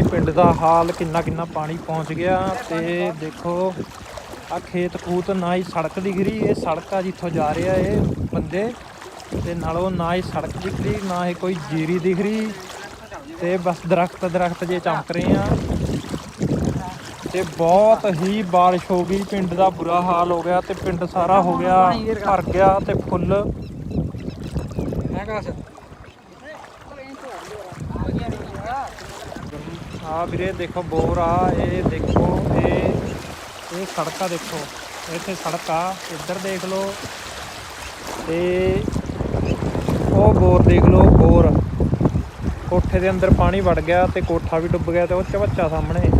ਬਈ ਪਿੰਡ ਦਾ ਹਾਲ ਕਿੰਨਾ ਕਿੰਨਾ ਪਾਣੀ ਪਹੁੰਚ ਗਿਆ ਤੇ ਦੇਖੋ ਆ ਖੇਤ ਖੂਤ ਨਾ ਹੀ ਸੜਕ ਦਿਖ ਰਹੀ, ਇਹ ਸੜਕ ਆ ਜਿੱਥੋਂ ਜਾ ਰਿਹਾ ਇਹ ਬੰਦੇ ਤੇ ਨਾਲੋਂ ਨਾ ਹੀ ਸੜਕ ਦਿਖ ਰਹੀ, ਨਾ ਹੀ ਕੋਈ ਜੀਰੀ ਦਿਖ ਰਹੀ ਤੇ ਬਸ ਦਰਖਤ ਦਰਖਤ ਜੇ ਚਮਕ ਰਹੇ ਆ। ਤੇ ਬਹੁਤ ਹੀ ਬਾਰਿਸ਼ ਹੋ ਗਈ, ਪਿੰਡ ਦਾ ਬੁਰਾ ਹਾਲ ਹੋ ਗਿਆ ਤੇ ਪਿੰਡ ਸਾਰਾ ਹੋ ਗਿਆ, ਭਰ ਗਿਆ ਤੇ ਫੁੱਲ। ਹੈਗਾ ਆ ਵੀਰੇ, ਦੇਖੋ ਬੋਰ ਆ, ਇਹ ਦੇਖੋ, ਇਹ ਇਹ ਸੜਕਾਂ ਦੇਖੋ। ਇੱਥੇ ਸੜਕ ਆ, ਇੱਧਰ ਦੇਖ ਲਓ। ਤੇ ਉਹ ਬੋਰ ਦੇਖ ਲਓ, ਬੋਰ। ਕੋਠੇ ਦੇ ਅੰਦਰ ਪਾਣੀ ਵੜ ਗਿਆ ਤੇ ਕੋਠਾ ਵੀ ਡੁੱਬ ਗਿਆ ਤੇ ਉਹ ਚਵੱਚਾ ਸਾਹਮਣੇ।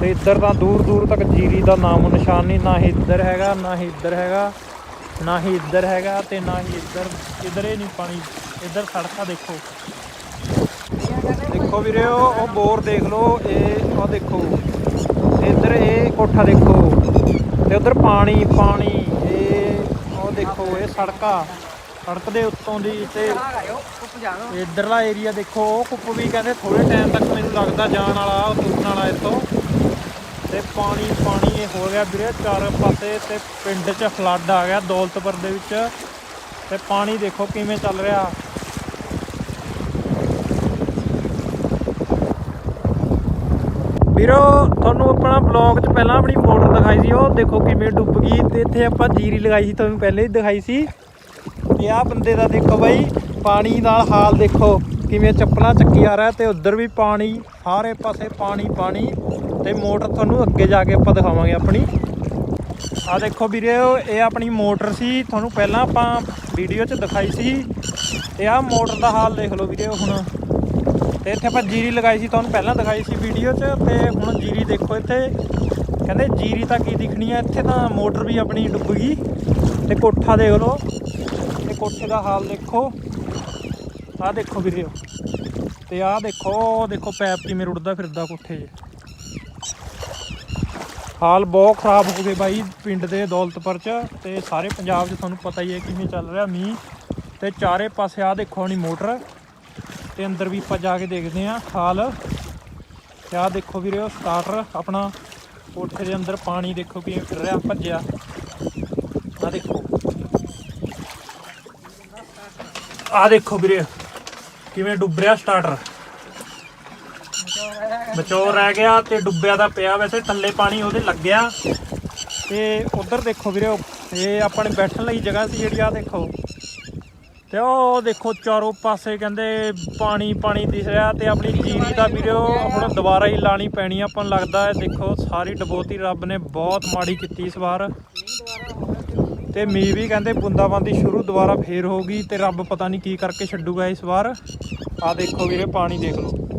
ਤੇ ਇੱਧਰ ਤਾਂ ਦੂਰ ਦੂਰ ਤੱਕ ਜੀਰੀ ਦਾ ਨਾਮੋ ਨਿਸ਼ਾਨ ਨਹੀਂ, ਨਾ ਹੀ ਇੱਧਰ ਹੈਗਾ, ਨਾ ਹੀ ਇੱਧਰ ਹੈਗਾ, ਨਾ ਹੀ ਇੱਧਰ ਹੈਗਾ ਤੇ ਨਾ ਹੀ ਇੱਧਰ ਇੱਧਰ ਹੀ ਨਹੀਂ ਪਾਣੀ, ਇੱਧਰ ਸੜਕਾਂ ਦੇਖੋ। ਦੇਖੋ ਵੀਰੇ, ਉਹ ਬੋਰ ਦੇਖ ਲਓ, ਇਹ ਉਹ ਦੇਖੋ, ਇੱਧਰ ਇਹ ਕੋਠਾ ਦੇਖੋ ਤੇ ਉਧਰ ਪਾਣੀ ਪਾਣੀ, ਇਹ ਉਹ ਦੇਖੋ, ਇਹ ਸੜਕਾਂ, ਸੜਕ ਦੇ ਉੱਤੋਂ ਦੀ ਤੇ ਇਧਰਲਾ ਏਰੀਆ ਦੇਖੋ, ਉਹ ਕੁੱਪ ਵੀ ਕਹਿੰਦੇ ਥੋੜੇ ਟਾਈਮ ਤੱਕ ਮੈਨੂੰ ਲੱਗਦਾ ਜਾਣ ਵਾਲਾ, ਉਹ ਵਾਲਾ ਇੱਥੋਂ। ਤੇ ਪਾਣੀ ਪਾਣੀ ਇਹ ਹੋ ਗਿਆ ਵੀਰੇ, ਚਾਰ ਪਾਸੇ ਤੇ ਪਿੰਡ 'ਚ ਫਲੱਡ ਆ ਗਿਆ, ਦੌਲਤਪੁਰ ਦੇ ਵਿੱਚ। ਤੇ ਪਾਣੀ ਦੇਖੋ ਕਿਵੇਂ ਚੱਲ ਰਿਹਾ। ਵੀਰੋ, ਤੁਹਾਨੂੰ ਆਪਣਾ ਬਲੌਗ 'ਚ ਪਹਿਲਾਂ ਆਪਣੀ ਮੋਟਰ ਦਿਖਾਈ ਸੀ, ਉਹ ਦੇਖੋ ਕਿਵੇਂ ਡੁੱਬ ਗਈ ਤੇ ਇੱਥੇ ਆਪਾਂ ਜੀਰੀ ਲਗਾਈ ਸੀ, ਤੁਹਾਨੂੰ ਪਹਿਲੇ ਹੀ ਦਿਖਾਈ ਸੀ। ਤੇ ਆਹ ਬੰਦੇ ਦਾ ਦੇਖੋ ਬਾਈ, ਪਾਣੀ ਨਾਲ ਹਾਲ ਦੇਖੋ, ਕਿਵੇਂ ਚੱਪਲਾਂ ਚੱਕੀ ਆ ਰਿਹਾ ਤੇ ਉਧਰ ਵੀ ਪਾਣੀ, ਸਾਰੇ ਪਾਸੇ ਪਾਣੀ ਪਾਣੀ। ਤੇ ਮੋਟਰ ਤੁਹਾਨੂੰ ਅੱਗੇ ਜਾ ਕੇ ਆਪਾਂ ਦਿਖਾਵਾਂਗੇ ਆਪਣੀ। ਆ ਦੇਖੋ ਵੀਰੇ, ਇਹ ਆਪਣੀ ਮੋਟਰ ਸੀ, ਤੁਹਾਨੂੰ ਪਹਿਲਾਂ ਆਪਾਂ ਵੀਡੀਓ 'ਚ ਦਿਖਾਈ ਸੀ। ਤੇ ਆਹ ਮੋਟਰ ਦਾ ਹਾਲ ਦੇਖ ਲਓ ਵੀਰੇ ਹੁਣ। ਤੇ ਇੱਥੇ ਆਪਾਂ ਜੀਰੀ ਲਗਾਈ ਸੀ, ਤੁਹਾਨੂੰ ਪਹਿਲਾਂ ਦਿਖਾਈ ਸੀ ਵੀਡੀਓ 'ਚ ਤੇ ਹੁਣ ਜੀਰੀ ਦੇਖੋ ਇੱਥੇ। ਕਹਿੰਦੇ ਜੀਰੀ ਤਾਂ ਕੀ ਦਿਖਣੀ ਆ, ਇੱਥੇ ਤਾਂ ਮੋਟਰ ਵੀ ਆਪਣੀ ਡੁੱਬ ਗਈ। ਤੇ ਕੋਠਾ ਦੇਖ ਲਓ, ਤੇ ਕੋਠੇ ਦਾ ਹਾਲ ਦੇਖੋ। ਆਹ ਦੇਖੋ ਵੀਰੇ ਤੇ ਆਹ ਦੇਖੋ, ਉਹ ਦੇਖੋ ਪੈਪ ਕਿਵੇਂ ਰੁੜਦਾ ਫਿਰਦਾ ਕੋਠੇ 'ਚ। ਹਾਲ ਬਹੁਤ ਖਰਾਬ ਹੋ ਗਏ ਬਾਈ ਪਿੰਡ ਦੇ ਦੌਲਤਪੁਰ 'ਚ ਤੇ ਸਾਰੇ ਪੰਜਾਬ 'ਚ ਤੁਹਾਨੂੰ ਪਤਾ ਹੀ ਹੈ ਕਿਵੇਂ ਚੱਲ ਰਿਹਾ ਮੀਂਹ। ਤੇ ਚਾਰੇ ਪਾਸੇ ਆਹ ਦੇਖੋ ਹਣੀ ਮੋਟਰ। ਤੇ ਅੰਦਰ ਵੀ ਆਪਾਂ ਜਾ ਕੇ ਦੇਖਦੇ ਆਂ ਖਾਲ ਤੇ ਆਹ ਦੇਖੋ ਵੀਰੇ, ਉਹ ਸਟਾਰਟਰ ਆਪਣਾ ਕੋਠੇ ਦੇ ਅੰਦਰ ਪਾਣੀ ਦੇਖੋ ਕਿਵੇਂ ਫਿਰ ਰਿਹਾ ਭੱਜਿਆ। ਆਹ ਦੇਖੋ। ਆਹ ਦੇਖੋ ਵੀਰੇ, ਕਿਵੇਂ ਡੁੱਬ ਰਿਹਾ ਸਟਾਰਟਰ ਬਚੋ ਰਹਿ ਗਿਆ ਤੇ ਡੁੱਬਿਆ ਤਾਂ ਪਿਆ ਵੈਸੇ, ਥੱਲੇ ਪਾਣੀ ਉਹਦੇ ਲੱਗਿਆ। ਤੇ ਉਧਰ ਦੇਖੋ ਵੀਰੇ, ਇਹ ਆਪਣੇ ਬੈਠਣ ਲਈ ਜਗ੍ਹਾ ਸੀ ਜਿਹੜੀ ਆ ਦੇਖੋ। ਤੇ ਉਹ ਦੇਖੋ ਚਾਰੋਂ ਪਾਸੇ ਕਹਿੰਦੇ ਪਾਣੀ ਪਾਣੀ ਦਿਸ ਰਿਹਾ ਤੇ ਆਪਣੀ ਜੀਰੀ ਦਾ ਵੀਰੇ ਉਹ ਹੁਣ ਦੁਬਾਰਾ ਹੀ ਲਾਣੀ ਪੈਣੀ ਆਪਾਂ ਨੂੰ ਲੱਗਦਾ ਹੈ ਦੇਖੋ ਸਾਰੀ ਡਬੋਤੀ ਰੱਬ ਨੇ ਬਹੁਤ ਮਾੜੀ ਕੀਤੀ ਇਸ ਵਾਰ। ਤੇ ਮੀਂਹ ਵੀ ਕਹਿੰਦੇ ਬੁੰਦਾਬਾਂਦੀ ਸ਼ੁਰੂ ਦੁਬਾਰਾ ਫੇਰ ਹੋਊਗੀ ਤੇ ਰੱਬ ਪਤਾ ਨਹੀਂ ਕੀ ਕਰਕੇ ਛੱਡੂਗਾ ਇਸ ਵਾਰ। ਆ ਦੇਖੋ ਵੀਰੇ ਪਾਣੀ ਦੇਖ ਲਓ।